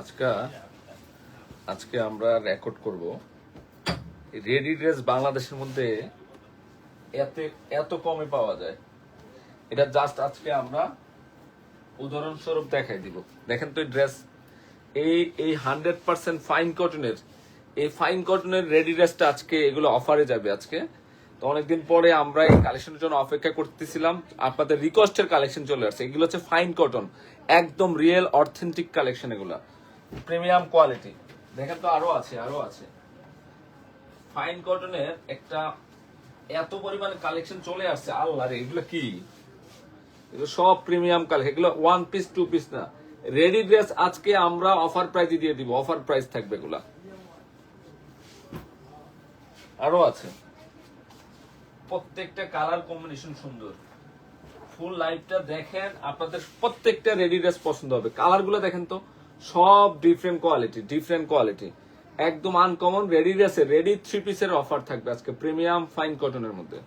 আজকে আজকে আমরা রেকর্ড করব। রেডি ড্রেস বাংলাদেশের মধ্যে এত এত কমে পাওয়া যায়। এটা জাস্ট আজকে আমরা উদাহরণস্বরূপ দেখাই দিব। দেখেন তো ড্রেস এই এই হান্ড্রেড পার্সেন্ট ফাইন কটনের এই ফাইন কটনের রেডি ড্রেসটা আজকে এগুলো অফারে যাবে আজকে। তো অনেকদিন পরে আমরা এই কালেকশনের জন্য অপেক্ষা করতেছিলাম, আপনাদের রিকোয়েস্টের কালেকশন চলে আসছে। এগুলো হচ্ছে ফাইন কটন একদম রিয়েল অথেন্টিক কালেকশন এগুলো। Premium quality. দেখেন তো আরও আছে আরও আছে। ফাইন কটনের একটা এত পরিমাণে কালেকশন চলে আসছে, আল্লাহ রে, এগুলো কি? এগুলো সব প্রিমিয়াম কালেকশন এগুলো ওয়ান পিস টু পিস না। রেডি ড্রেস আজকে আমরা অফার প্রাইজে দিয়ে দিব অফার প্রাইস থাকবে এগুলা। আরও আছে। প্রত্যেকটা কালার কম্বিনেশন সুন্দর। ফুল লাইফটা দেখেন, আপনাদের প্রত্যেকটা রেডি ড্রেস পছন্দ হবে। কালারগুলো দেখেন তো। সব ডিফারেন্ট কোয়ালিটি ডিফারেন্ট কোয়ালিটি একদম আনকমন রেডি ড্রেসে রেডি থ্রি পিসের অফার থাকবে আজকে প্রিমিয়াম ফাইন কটনের মধ্যে।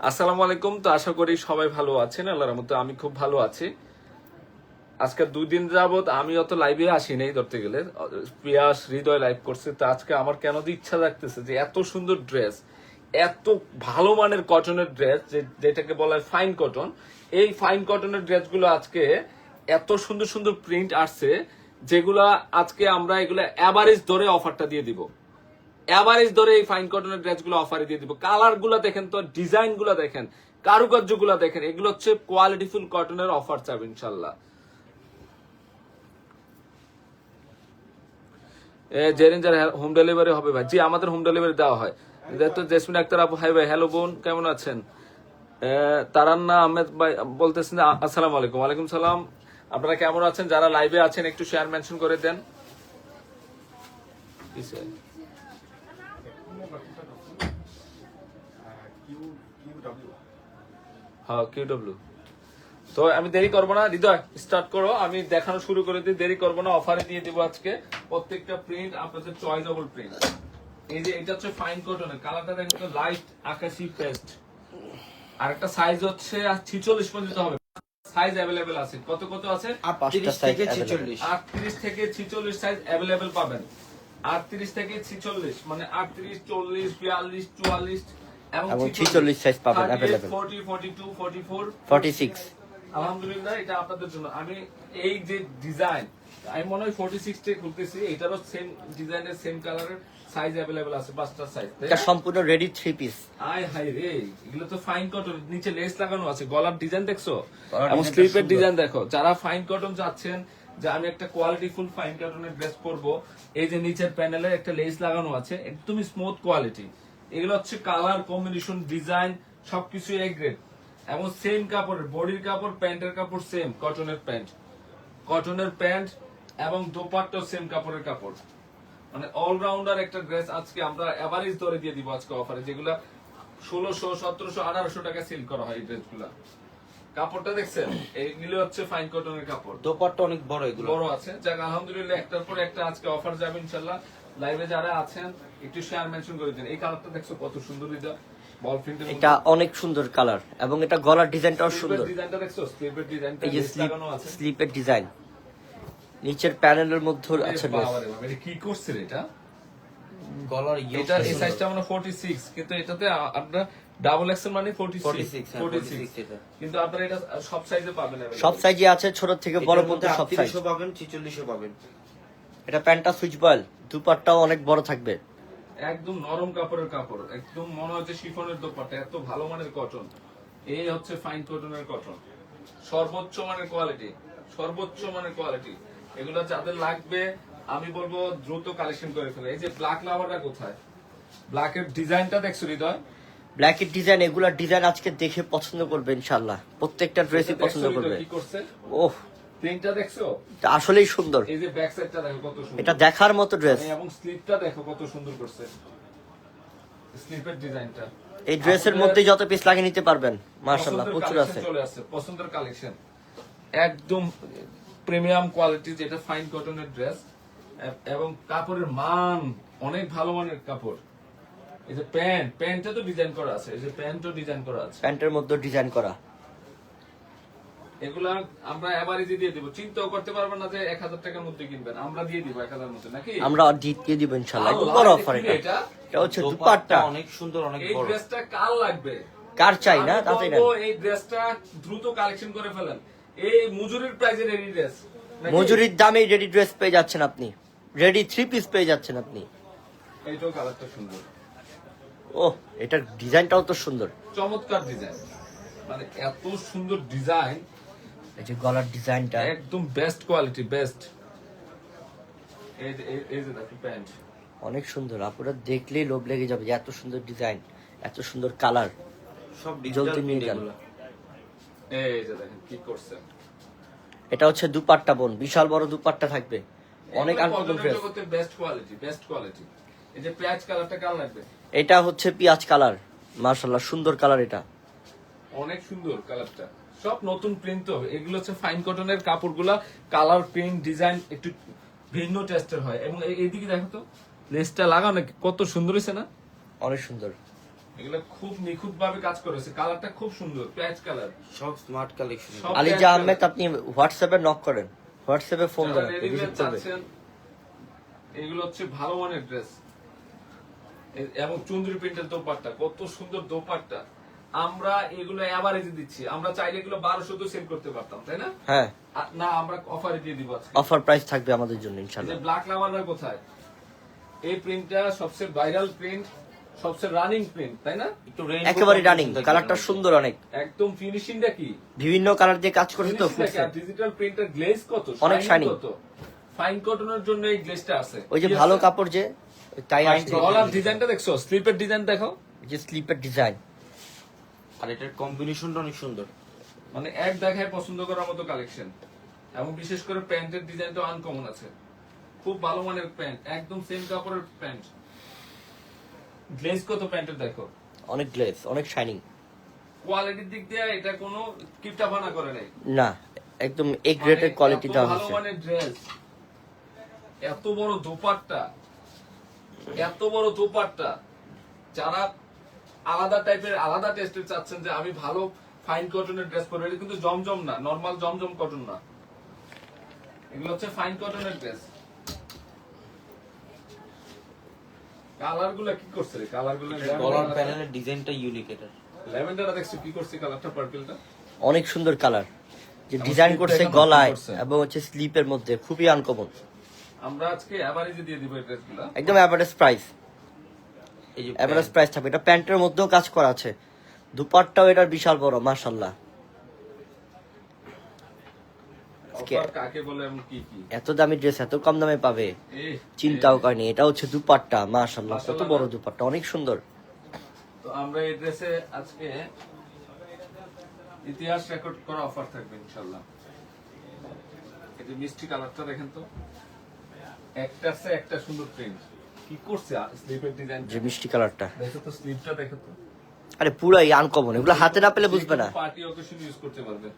আসসালামু আলাইকুম, তো আশা করি সবাই ভালো আছেন, আল্লাহর মতো আমি খুব ভালো আছি। আজকে দুই দিন যাবত আমি অত লাইভে আসি নাই ধরতে গেলে। পিয়াস, হৃদয় লাইভ করছে, তো আজকে আমার কেন যে ইচ্ছা লাগতেছে যে এত সুন্দর ড্রেস এত ভালো মানের কটনের ড্রেস যেটাকে বলা হয় ফাইন কটন এই ফাইন কটনের ড্রেসগুলো আজকে এত সুন্দর সুন্দর প্রিন্ট আসছে, যেগুলা আজকে আমরা এগুলো অ্যাভারেজ ধরে অফারটা দিয়ে দিব। অ্যাভারেজ ধরে এই ফাইন কটনের ড্রেসগুলো অফারে দিয়ে দিব। কালারগুলা দেখেন তো ডিজাইনগুলা দেখেন, কারুকার্যগুলা দেখেন, এগুলো হচ্ছে কোয়ালিটিফুল কটনের অফার চাবে ইনশাল্লাহ। হোম ডেলিভারি হবে ভাই। জি, আমাদের হোম ডেলিভারি দেওয়া হয়। তো জেসমিন আক্তার আপু। হাই ভাই হ্যালো বোন, কেমন আছেন? তারান্না আহমেদ ভাই বলতেছেন আসসালামু আলাইকুম। ওয়ালাইকুম সালাম। আপনারা কেমন আছেন? যারা লাইভে আছেন, একটু শেয়ার মেনশন করে দেন? হ্যাঁ তো আমি দেরি করব না। হৃদয় স্টার্ট করো। আমি দেখানো শুরু করে দিই। দেরি করব না। অফারে দিয়ে দিব আজকে। প্রত্যেকটা প্রিন্ট আপনাদের চয়েসেবল প্রিন্ট এই যে, এটা হচ্ছে ফাইন কটনের কালারটা দেখেন লাইট আকাশি পেস্ট আর একটা সাইজ হচ্ছে ছিচল্লিশ পর্যন্ত হবে। সাইজ অ্যাভেলেবেল আছে। কত কত আছে? পাঁচটা সাইজ ছেচল্লিশ। আটত্রিশ থেকে ছিচল্লিশ সাইজ অ্যাভেলেবেল পাবেন। আটত্রিশ থেকে ছিচল্লিশ মানে আটত্রিশ চল্লিশ বিয়াল্লিশ চুয়াল্লিশ এবং 46 size পাবেন available। Forty forty two forty four forty six আলহামদুলিল্লাহ এটা আপনাদের জন্য। আমি এই যে ডিজাইন আমি মনে হয় ফোর্টি সিক্স টে খুলতেছি। এটারও সেম ডিজাইনের সেম কালারের সাইজ অ্যাভেলেবেল আছে পাঁচটা সাইজ এটা সম্পূর্ণ রেডি থ্রি পিস আয় হাই রে এগুলো তো ফাইন কটন নিচে লেস লাগানো আছে গলার ডিজাইন দেখছ? এবং স্লিপের ডিজাইন দেখো যারা ফাইন কটন চাচ্ছেন যে আমি একটা কোয়ালিটি ফুল ফাইন কটনের ড্রেস পরবো এই যে নিচের প্যানেলে একটা লেস লাগানো আছে একদমই স্মুথ কোয়ালিটি এগুলো হচ্ছে কালার কম্বিনেশন ডিজাইন সবকিছু এক গ্রেড এবং সেম কাপড়ের বডির কাপড় প্যান্টের কাপড় সেম কটনের প্যান্ট কটনের প্যান্ট এবং দোপাট্টা সেম কাপড়ের কাপড়। মানে অলরাউন্ডার একটা ড্রেস আজকে আমরা এভারেজ ধরে দিয়ে দিব আজকে অফারে যেগুলা ষোলোশো সতেরোশো আঠারোশো টাকা সেল করা হয় এই ড্রেসগুলা কাপড়টা দেখছেন? এইগুলো হচ্ছে ফাইন কটনের কাপড়। দোপাট্টা অনেক বড় এগুলো। বড় আছে। যাক আলহামদুলিল্লাহ একটার পর একটা আজকে অফার যাবে ইনশাল্লাহ। লাইভে যারা আছেন একটু শেয়ার মেনশন করে দিন। এই কালারটা দেখছ কত সুন্দর এটা? এটা অনেক সুন্দর কালার এবং এটা গলার ডিজাইনটাও সুন্দর। ডিজাইনটা দেখছ? স্লিপের ডিজাইনটা এই যে স্লিপের ডিজাইন নিচের প্যানেলের মধ্যে বাবা, এটা কি করছে রে এটা? গলার এটা এই সাইজটা মানে 46 কিন্তু এটাতে আপনার ডাবল এক্সেল মানে 46 46, হ্যাঁ, 46 এটা। কিন্তু আপনারা এটা সব সাইজে পাবেন সব সাইজে আছে ছোট থেকে বড় পর্যন্ত সব সাইজ পাবেন ছিচল্লিশও পাবেন। এটা প্যান্টটা সুইচ বয়েল দুপাট্টাও অনেক বড় থাকবে। একদম নরম কাপড়ের কাপড় একদম মনে হচ্ছে শিফনের দোপাট্টা এত ভালো মানের কটন এই হচ্ছে ফাইন কটনের কটন সর্বোচ্চ মানের কোয়ালিটি সর্বোচ্চ মানের কোয়ালিটি এগুলো যাদের লাগবে আমি বলব দ্রুত কালেকশন করে ফেলে। এই যে ব্ল্যাক লাভারটা কোথায়? ব্ল্যাকের ডিজাইনটা দেখছ হৃদয়? ব্ল্যাকের ডিজাইন ডিজাইন আজকে দেখে পছন্দ করবে ইনশাল্লাহ প্রত্যেকটা ড্রেসই পছন্দ করবে। কি করছে? ওহ। প্রিন্টটা দেখছ? এটা আসলেই সুন্দর। এই যে ব্যাক সাইডটা দেখো কত সুন্দর। এটা দেখার মতো ড্রেস এবং স্লিপটা দেখো কত সুন্দর করছে। স্লিপের ডিজাইনটা। এই ড্রেসের মধ্যে যত পিস লাগিয়ে নিতে পারবেন পছন্দের প্রচুর আছে। চলে আসছে পছন্দের কালেকশন একদম প্রিমিয়াম কোয়ালিটি যেটা ফাইন কটনের ড্রেস এবং কাপড়ের মান অনেক ভালো মানের কাপড়। এই যে প্যান্ট প্যান্টটা তো ডিজাইন করা আছে এই যে প্যান্টও ডিজাইন করা আছে। প্যান্টের মধ্যে ডিজাইন করা। এগুলা আমরা এভারেজে দিয়ে দিব। চিন্তাও করতে পারবেন না যে এক হাজার টাকার মধ্যে কিনবেন। আমরা দিয়ে দিব এক হাজার মধ্যে নাকি? আমরা দিয়ে দিব ইনশাল্লাহ। একদম আল্লাহ, বড় অফার এটা। এটা? হচ্ছে দুপাট্টা অনেক সুন্দর অনেক এই ড্রেসটা কার লাগবে? কার চাই না? তাতে বলব এই ড্রেসটা দ্রুত কালেকশন করে ফেলেন। এই মজুরির প্রাইজে রেডি ড্রেস মজুরির দামে রেডি ড্রেস পেয়ে যাচ্ছেন আপনি। রেডি থ্রি পিস পেয়ে যাচ্ছেন আপনি। এইটাও কালারটা সুন্দর। ও এটার ডিজাইনটাও তো সুন্দর। চমৎকার ডিজাইন মানে এত সুন্দর ডিজাইন এই যে গলার ডিজাইনটা একদম বেস্ট কোয়ালিটি বেস্ট এই এই- এই যে দেখো প্যান্ট অনেক সুন্দর। আপনারা দেখলেই লোভ লেগে যাবে এত সুন্দর ডিজাইন এত সুন্দর কালার সব জলদি ডিজিটাল নিয়ে। এগুলো। এই যে দেখেন কি করছে এটা হচ্ছে দুপাট্টা বোন বিশাল বড় দুপাট্টা থাকবে। অনেক uncommon dress best quality best quality এই যে পেঁয়াজ কালারটা কার লাগবে? এটা হচ্ছে পেঁয়াজ কালার মার্শাল্লাহ সুন্দর কালার এটা। অনেক সুন্দর কালারটা সব নতুন প্রিন্ট হবে। এগুলো হচ্ছে ফাইন কটনের কাপড়গুলা। কালার প্রিন্ট ডিজাইন একটু ভিন্ন টেস্টের হয়। এবং এই- এইদিকে দেখো তো লেসটা লাগানো কত সুন্দর হয়েছে না? অনেক সুন্দর। এগুলো খুব নিখুঁত ভাবে কাজ করেছে কালারটা খুব সুন্দর পেঁয়াজ কালার। সব স্মার্ট কালেকশন আলিজা আহমেদ আপনি হোয়াটসঅ্যাপে নক করেন। হোয়াটসঅ্যাপে ফোন। চাচ্ছেন, এগুলো হচ্ছে ভালো মানের ড্রেস এবং চুন্দ্রি প্রিন্টের দোপাট্টা কত সুন্দর দোপাট্টা। আমরা এগুলো এভারেজে দিচ্ছি। আমরা চাইলে এগুলো বারোশো তো সেল করতে পারতাম তাই না? হ্যাঁ। না আমরা অফারে দিয়ে দিব অফার প্রাইস থাকবে আমাদের জন্য এই যে ইনশাল্লাহ ব্ল্যাক লাভাররা কোথায়? এই প্রিন্টটা সবচেয়ে ভাইরাল প্রিন্ট সবচেয়ে রানিং প্রিন্ট তাই না? একটু একেবারে রানিং কালারটা সুন্দর অনেক। একদম ফিনিশিংটা কি? বিভিন্ন কালার দিয়ে কাজ করছে তো ডিজিটাল প্রিন্টের গ্লেজ কত? অনেক shining। কত? ফাইন কটনের জন্য এই গ্লেজটা আছে। ওই যে ভালো কাপড় যে তাই আসছে গলার ডিজাইনটা দেখছ? স্লিপের ডিজাইন দেখো? এই যে স্লিপের ডিজাইন আর এটার কম্বিনেশনটা অনেক সুন্দর। মানে এক দেখায় পছন্দ করার মতো কালেকশন এবং বিশেষ করে প্যান্টের ডিজাইনটা আনকমন আছে। খুব ভালো মানের প্যান্ট একদম সেম কাপড়ের প্যান্ট। গ্লেজ কত প্যান্টের দেখো? অনেক গ্লেস অনেক শাইনিং কোয়ালিটির দিক দিয়ে এটা কোনো কিপটা বানা করে নাই। না একদম এ গ্রেডের মানে কোয়ালিটি দেওয়া ভালো মানের ড্রেস এত বড় দোপাট্টা এত বড় দোপাট্টা। যারা আলাদা টাইপের আলাদা টেস্টের চাচ্ছেন যে আমি ভালো ফাইন কটনের ড্রেস পরবো এটা কিন্তু জমজম না নর্মাল জমজম কটন না। এগুলো হচ্ছে ফাইন কটনের ড্রেস কালারগুলা কি করছে রে? কালারগুলো গলার প্যানেলের ডিজাইনটা ইউনিক ল্যাভেন্ডারটা দেখছ কি করছে কালারটা? পার্পলটা অনেক সুন্দর কালার যে ডিজাইন করছে গলায় এবং হচ্ছে স্লিপের মধ্যে খুবই আনকমন আমরা আজকে এভারেজে দিয়ে দিব এই ড্রেসগুলা একদম অ্যাভারেজ প্রাইস এই যে অ্যাভারেজ প্রাইস থাকবে। এটা প্যান্টের মধ্যেও কাজ করা আছে। দুপাটটাও এটার বিশাল বড় মাশাল্লাহ অফার কাকে বলে এবং কি কি? হ্যাঁ। এত দামি ড্রেস এত কম দামে পাবে? চিন্তাও করেনি এটা হচ্ছে দুপাট্টা মাশাল্লাহ কত মাশাআল্লাহ বড় দুপাট্টা অনেক সুন্দর। তো আমরা এই ড্রেসে আজকে ইতিহাস রেকর্ড করা অফার থাকবে ইনশাল্লাহ এই যে মিষ্টি কালারটা দেখেন তো। একটা একটা সুন্দর প্রিন্ট কি করছে স্লিপের ডিজাইন যে মিষ্টি কালারটা। দেখো তো স্লিপটা দেখো তো। আরে পুরাই আনকমন এগুলো হাতে না পেলে বুঝবে না। পার্টি অকেশন ইউজ করতে পারবে।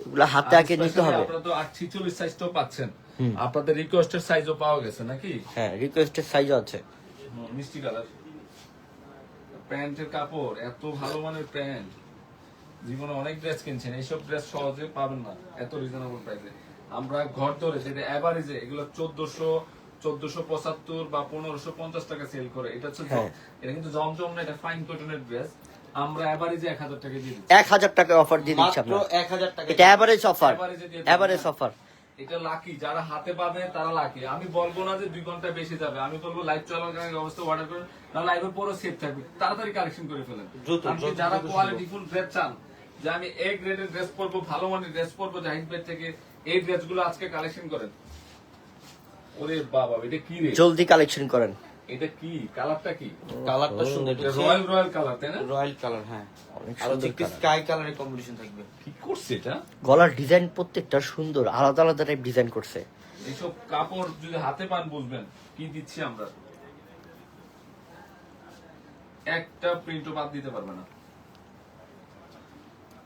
এগুলো হাতে আগে নিতে হবে। আপনারা তো আট ছিচল্লিশ সাইজটাও পাচ্ছেন। আপনাদের রিকোয়েস্টের সাইজও পাওয়া গেছে নাকি? হ্যাঁ রিকোয়েস্টের সাইজও আছে। মিষ্টি কালার প্যান্টের কাপড় এত ভালো মানের প্যান্ট। জীবনে অনেক ড্রেস কিনছেন এইসব ড্রেস সহজে পাবেন না এত রিজনেবল প্রাইসে আমরা ঘর ধরে যেটা অ্যাভারেজে এগুলো চোদ্দশো চোদ্দশো পঁচাত্তর বা পনেরোশো পঞ্চাশ টাকা সেল করে। এটা হচ্ছে হ্যাঁ। এটা কিন্তু জমজম না এটা ফাইন কটনের ড্রেস আমরা এক হাজার টাকা দিয়ে দিচ্ছি। এক হাজার টাকা অফার দিয়ে দিচ্ছি মাত্র আপনার। এক হাজার টাকা এটা অ্যাভারেজ অফার Average এ দিয়ে দিবেন। অ্যাভারেজ অফার এটা লাকি যারা হাতে পাবে তারা লাকি আমি বলব না যে দুই ঘণ্টা বেশি যাবে। আমি বলব লাইভ চলাকালীন অবস্থা অর্ডার করুন না লাইভের পরও সেভ থাকবে। তাড়াতাড়ি কালেকশন করে ফেলেন। যারা কোয়ালিটি ফুল ড্রেস চান যে আমি এ গ্রেডের ড্রেস পরবো ভালো মানের ড্রেস পরবো জাহিদ ভাই থেকে এই ড্রেসগুলো আজকে কালেকশন করেন। ওরে বাবা এটা কি রে? জলদি কালেকশন করেন। এটা কি? কালারটা কি? কালারটা সুন্দর রয়্যাল রয়্যাল কালার তাই না? রয়্যাল কালার হ্যাঁ। অনেক আর হচ্ছে সুন্দর একটু colour। স্কাই কালারের কম্বিনেশন থাকবে। কি করছে এটা? গলার ডিজাইন প্রত্যেকটা সুন্দর আলাদা আলাদা টাইপ ডিজাইন করছে। এইসব কাপড় যদি হাতে পান বুঝবেন কি দিচ্ছি আমরা? একটা প্রিন্টও বাদ দিতে পারবে না।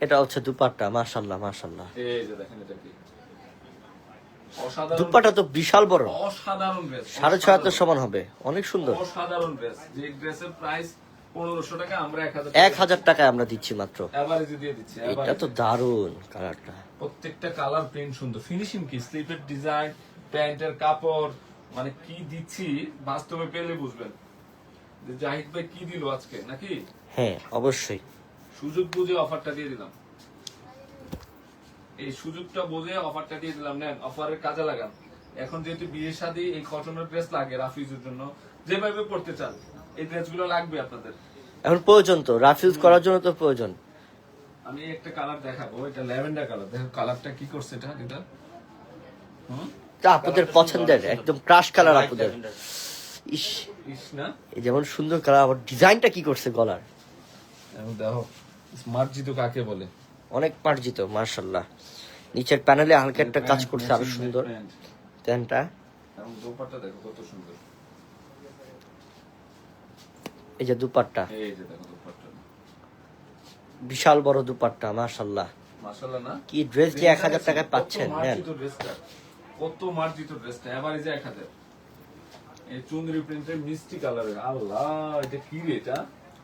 এটা হচ্ছে দুপাট্টা মাশাল্লাহ মাশাল্লাহ এই যে দেখেন এটা কি। দুপাট্টা তো বিশাল বড়। অসাধারণ ড্রেস সাড়ে ছয় হাতের সমান হবে। অনেক সুন্দর। অসাধারণ ড্রেস যে ড্রেসের প্রাইস পনেরোশো টাকা আমরা এক হাজার টাকায় আমরা দিচ্ছি মাত্র। দিয়ে দিচ্ছি এটা তো দারুণ কালারটা। প্রত্যেকটা কালার প্রিন্ট সুন্দর। ফিনিশিং কি? স্লিপের ডিজাইন প্যান্টের কাপড় মানে কি দিচ্ছি বাস্তবে পেলে বুঝবেন। জাহিদ ভাই কি দিল আজকে নাকি? হ্যাঁ অবশ্যই। সুযোগ বুঝে অফারটা দিয়ে দিলাম। এই সুযোগটা বুঝে অফারটা দিয়ে দিলাম নেন অফারের কাজে লাগান। এখন যেহেতু বিয়ে শাদী এই কটনের ড্রেস লাগে রাফিজের জন্য যেভাবে পড়তে চান এই ড্রেসগুলো লাগবে আপনাদের। এখন প্রয়োজন তো রাফিউজ করার জন্য তো প্রয়োজন। আমি একটা কালার দেখাবো এটা ল্যাভেন্ডার কালার দেখো কালারটা কি করছে এটা এটা? হুম? তা আপনাদের পছন্দের একদম ক্রাশ কালার আপনাদের। ইস। ইস না? এই যেমন সুন্দর কালার আবার ডিজাইনটা কি করছে গলার? এখন দেখো স্মার্ট জিতো কাকে বলে? অনেক মার্জিত মার্শাল্লাহ নিচের প্যানেলে হালকা একটা কাজ করছে আরও সুন্দর। প্যান্টটা এবং দোপাট্টা দেখো কত সুন্দর। এই যে দুপাট্টা। এই যে বিশাল বড় দুপাট্টা মার্শাল্লাহ না? কি ড্রেস যে এক হাজার টাকায় পাচ্ছেন কত মার্জিত ড্রেসটা কত মার্জিত ড্রেসটা এভারেজে এক হাজার। এই চুনরি প্রিন্টের মিষ্টি কালারের আল্লাহ এটা কি রে এটা?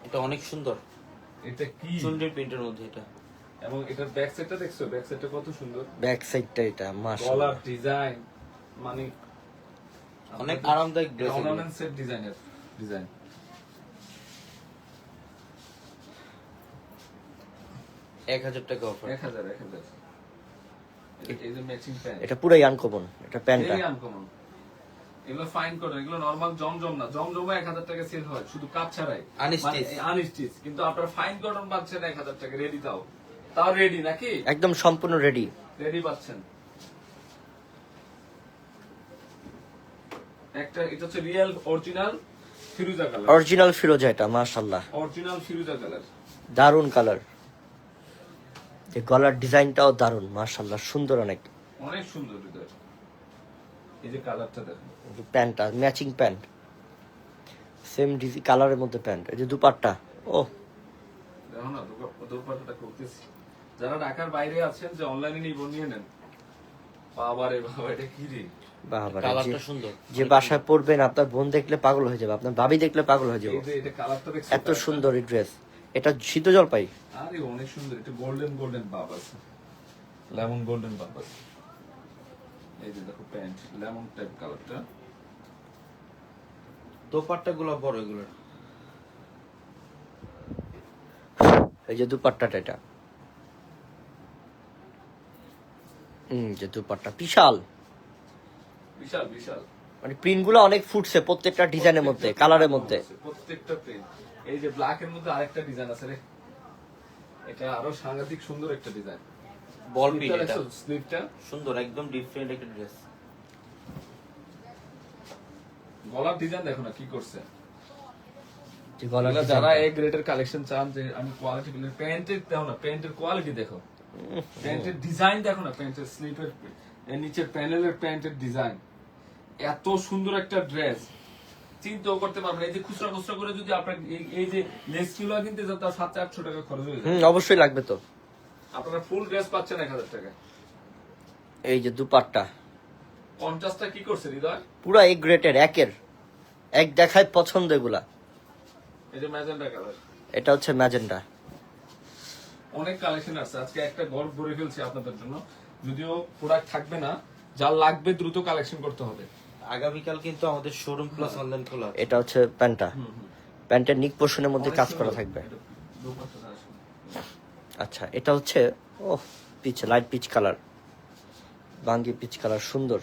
এটা অনেক সুন্দর। এটা কি? চুন্ডির প্রিন্টের মধ্যে এটা। এবং এটার ব্যাক সাইডটা দেখছ? ব্যাক সাইডটা কত সুন্দর। ব্যাক সাইডটা এটা মার্শাল্লাহ গলার ডিজাইন মানে অনেক আরামদায়ক ড্রেস অর্নামেন্টসের ডিজাইনের ডিজাইন এক হাজার টাকা অফার এক হাজার এক হাজার। এটা পুরাই আনকমন এটা প্যান্টটা আনকমন এগুলো ফাইন করে এগুলো নরমাল জমজম না। জমজমে এক হাজার টাকা সেল হয় শুধু কাপ ছাড়াই। Unstitched। আনস্টিচ কিন্তু আপনার ফাইন কটন পাচ্ছেন এক হাজার টাকা রেডি তাও। তাও রেডি নাকি? একদম সম্পূর্ণ রেডি রেডি পাচ্ছেন। একটা এটা হচ্ছে রিয়েল অরিজিনাল ফিরোজা কালার অরিজিনাল ফিরোজা এটা মার্শাল্লাহ অরিজিনাল ফিরোজা কালার দারুণ কালার যে গলার ডিজাইনটাও দারুণ মার্শাল্লাহ সুন্দর অনেক। অনেক সুন্দর এই যে কালারটা দেখুন। প্যান্টটা ম্যাচিং প্যান্ট। সেম ডিজি কালারের মধ্যে প্যান্ট। এই যে দুপাট্টা ও দেখো না দোপাটাটা করতেছি যারা ঢাকার বাইরে আছেন যে অনলাইনে নিব নিয়ে নেন। বাবা রে বাবা এটা কি রে যে- সুন্দর। যে বাসায় পড়বেন আপনার বোন দেখলে পাগল হয়ে যাবে আপনার ভাবি দেখলে পাগল হয়ে যাবে। এই যে এটা কালারটা দেখছ এত সুন্দর ড্রেস এটা শীত জলপাই। আরে অনেক সুন্দর এটা গোল্ডেন গোল্ডেন বাব আছে। লেমন গোল্ডেন বাব আছে। এই যে দেখো প্যান্ট লেমন টাইপ কালারটা দোপাট্টা গুলো বড় এগুলোর। এই যে দুপাট্টাটা এটা। হুম যে দুপাট্টা। বিশাল। বিশাল বিশাল। মানে প্রিন্টগুলো অনেক ফুটছে প্রত্যেকটা ডিজাইনের মধ্যে কালারের মধ্যে। প্রত্যেকটা প্রিন্ট এই যে ব্ল্যাক এর মধ্যে আরেকটা ডিজাইন আছে রে। এটা আরও সাংঘাতিক সুন্দর একটা ডিজাইন বল পিন এটা। স্লিপটা সুন্দর একদম ডিফারেন্ট একটা ড্রেস গলার ডিজাইন দেখো না কি করছে। যারা টা। এ গ্রেডের কালেকশন চান যে আমি কোয়ালিটি প্যান্টের দেখো না প্যান্টের কোয়ালিটি দেখো। প্যান্টের ডিজাইন দেখো না প্যান্টের স্লিপের নিচের প্যানেলের প্যান্টের ডিজাইন এত সুন্দর একটা ড্রেস চিন্তাও করতে পারবেন এই যে খুচরা খুচরা করে যদি আপনার এই- যে লেস কিলো কিনতে যান তার সাতশো আটশো টাকা খরচ হয়ে যায় অবশ্যই লাগবে তো। আপনারা ফুল ড্রেস পাচ্ছেন এক হাজার টাকা এই যে দুপাট্টা। পঞ্চাশটা কি করছে হৃদয়? পুরা এক গ্রেটের একের। এক দেখায় পছন্দ এগুলা। এই যে ম্যাজেন্ডা কালার এটা হচ্ছে ম্যাজেন্ডা। অনেক কালেকশন আছে। আজকে একটা গড় ভরে ফেলছি আপনাদের জন্য। যদিও প্রোডাক্ট থাকবে না যা লাগবে দ্রুত কালেকশন করতে হবে। আগামীকাল কিন্তু আমাদের শোরুম প্লাস অনলাইন খোলা আছে। এটা হচ্ছে প্যান্টটা। প্যান্টের নিক পোর্শনের মধ্যে কাজ করা থাকবে। আচ্ছা এটা হচ্ছে ও পিচ লাইট পিচ কালার বাঙ্গি পিচ কালার সুন্দর।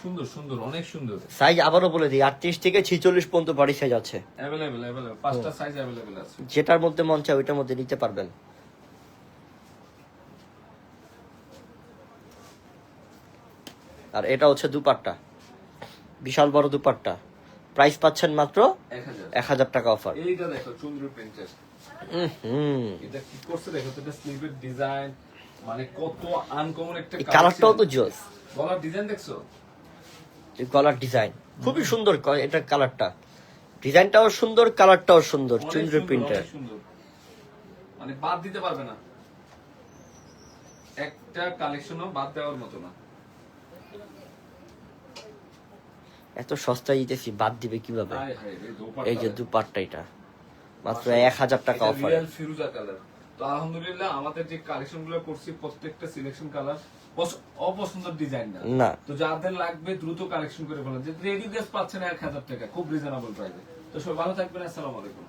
সুন্দর সুন্দর অনেক সুন্দর। সাইজ আবারও বলে দিই আটত্রিশ থেকে ছিচল্লিশ পর্যন্ত বাড়ি সাইজ আছে। অ্যাভেলেবেল অ্যাভেলেবেল পাঁচটা সাইজ অ্যাভেলেবেল আছে। যেটার মধ্যে মন চায় ওইটার মধ্যে নিতে পারবেন। আর এটা হচ্ছে দুপাট্টা। বিশাল বড় দুপাট্টা। প্রাইস পাচ্ছেন মাত্র এক হাজার। টাকা অফার এইটা দেখো চন্দ্র প্রিন্টের হুম। এটা কি করছে দেখো এটা স্লিভের ডিজাইন মানে কত আনকমন একটা কালারটাও তো জোস। গলার ডিজাইন দেখছ? গলার ডিজাইন খুবই সুন্দর এটা কালারটা ডিজাইনটাও সুন্দর কালারটাও সুন্দর চুন্দ্র প্রিন্টের মানে বাদ দিতে পারবে না। একটা কালেকশনও বাদ দেওয়ার মতো না। এত সস্তায় দিতেছি বাদ দিবে কীভাবে? এই যে। দুপাট্টা এটা মাত্র এক হাজার টাকা অফার ফিরুজা কালার তো আলহামদুলিল্লাহ আমাদের যে কালেকশনগুলো করছি প্রত্যেকটা সিলেকশন কালার অপছন্দের ডিজাইন না। না। তো যাদের লাগবে দ্রুত কালেকশন করে ফেলেন। যে রেডি ড্রেস পাচ্ছেন এক হাজার টাকা খুব রিজনেবল প্রাইসে তো সবাই ভালো থাকবেন আসসালামু আলাইকুম।